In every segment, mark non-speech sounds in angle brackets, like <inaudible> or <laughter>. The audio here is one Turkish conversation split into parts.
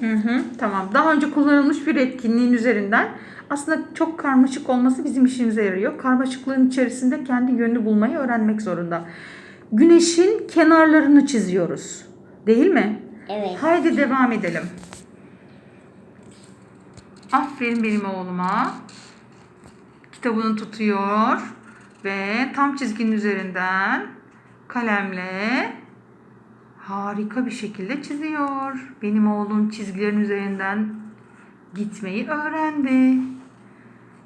Hı hı, tamam. Daha önce kullanılmış bir etkinliğin üzerinden aslında çok karmaşık olması bizim işimize yarıyor. Karmaşıklığın içerisinde kendi yönünü bulmayı öğrenmek zorunda. Güneşin kenarlarını çiziyoruz. Değil mi? Evet. Haydi devam edelim. Aferin benim oğluma. Kitabını tutuyor ve tam çizginin üzerinden kalemle harika bir şekilde çiziyor. Benim oğlum çizgilerin üzerinden gitmeyi öğrendi.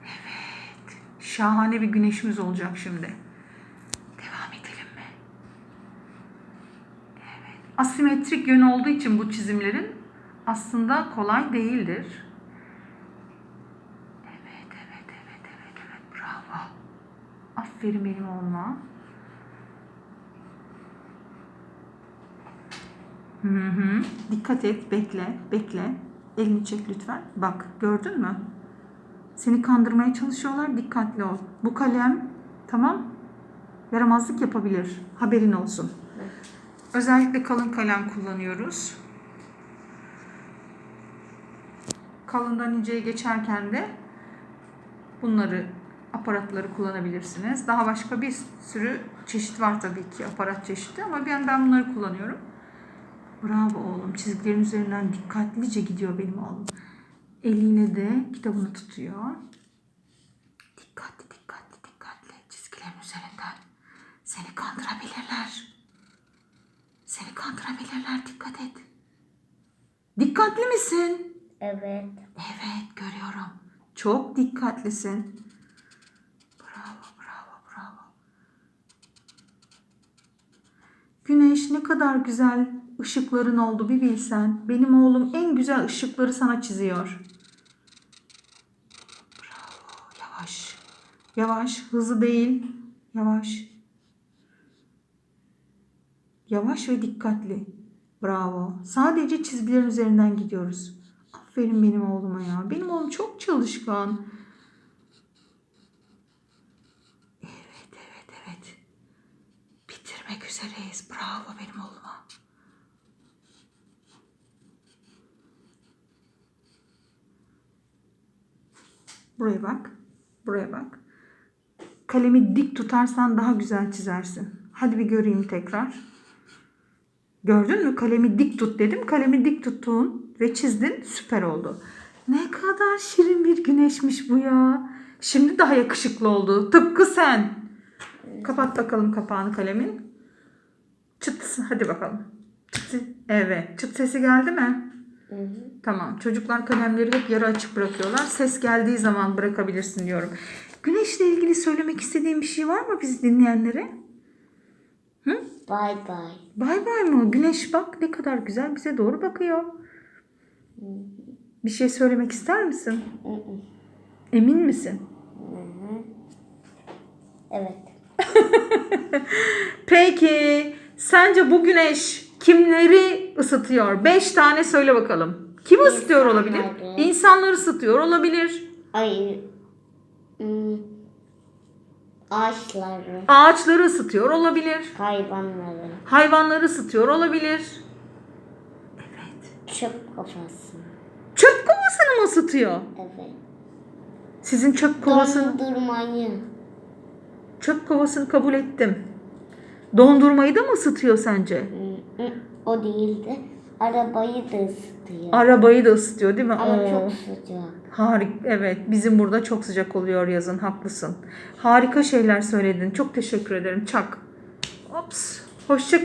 Evet. Şahane bir güneşimiz olacak şimdi. Devam edelim mi? Evet. Asimetrik yön olduğu için bu çizimlerin aslında kolay değildir. Evet, evet, evet, evet, evet. Bravo. Aferin benim oğluma. Hı hı. Dikkat et, bekle, bekle. Elini çek lütfen. Bak, gördün mü? Seni kandırmaya çalışıyorlar, dikkatli ol. Bu kalem, tamam? Yaramazlık yapabilir. Haberin olsun. Özellikle kalın kalem kullanıyoruz. Kalından inceye geçerken de bunları aparatları kullanabilirsiniz. Daha başka bir sürü çeşit var tabii ki aparat çeşidi ama ben ben bunları kullanıyorum. Bravo oğlum. Çizgilerin üzerinden dikkatlice gidiyor benim oğlum. Eliyle de kitabını tutuyor. Dikkatli, dikkatli, dikkatli. Çizgilerin üzerinden. Seni kandırabilirler. Seni kandırabilirler. Dikkat et. Dikkatli misin? Evet. Evet, görüyorum. Çok dikkatlisin. Bravo, bravo, bravo. Güneş ne kadar güzel ışıkların oldu bir bilsen. Benim oğlum en güzel ışıkları sana çiziyor. Bravo, yavaş. Yavaş, hızlı değil. Yavaş. Yavaş ve dikkatli. Bravo. Sadece çizgilerin üzerinden gidiyoruz. Aferin benim oğluma ya. Benim oğlum çok çalışkan. Evet, evet, evet. Bitirmek üzereyiz. Bravo benim oğluma. Buraya bak. Buraya bak. Kalemi dik tutarsan daha güzel çizersin. Hadi bir göreyim tekrar. Gördün mü? Kalemi dik tut dedim. Kalemi dik tuttun ve çizdin. Süper oldu. Ne kadar şirin bir güneşmiş bu ya. Şimdi daha yakışıklı oldu. Tıpkı sen. Kapat bakalım kapağını kalemin. Çıt. Hadi bakalım. Çıt. Evet. Çıt sesi geldi mi? Hı hı. Tamam. Çocuklar kalemleri hep yarı açık bırakıyorlar. Ses geldiği zaman bırakabilirsin diyorum. Güneşle ilgili söylemek istediğin bir şey var mı bizi dinleyenlere? Hı? Bye bye. Bay bay mı? Güneş bak ne kadar güzel bize doğru bakıyor. Bir şey söylemek ister misin? Hı hı. Emin misin? Evet. <laughs> Peki sence bu güneş kimleri ısıtıyor? Beş tane söyle bakalım. Kim ısıtıyor olabilir? İnsanları. İnsanları ısıtıyor olabilir. Ay. ım, Ağaçları, Ağaçları ısıtıyor olabilir. hayvanları, Hayvanları ısıtıyor olabilir. Evet. çöp kafası. Çöp kovasını mı ısıtıyor? Evet. Sizin çöp kovasını, Dondurmayı. çöp kovasını kabul ettim. Dondurmayı da mı ısıtıyor sence? O değildi. Arabayı da ısıtıyor. Arabayı da ısıtıyor değil mi? Ama Oo. çok sıcak. Harika. Evet, bizim burada çok sıcak oluyor yazın. Haklısın. Harika şeyler söyledin. Çok teşekkür ederim. Çak. Ops. Hoşça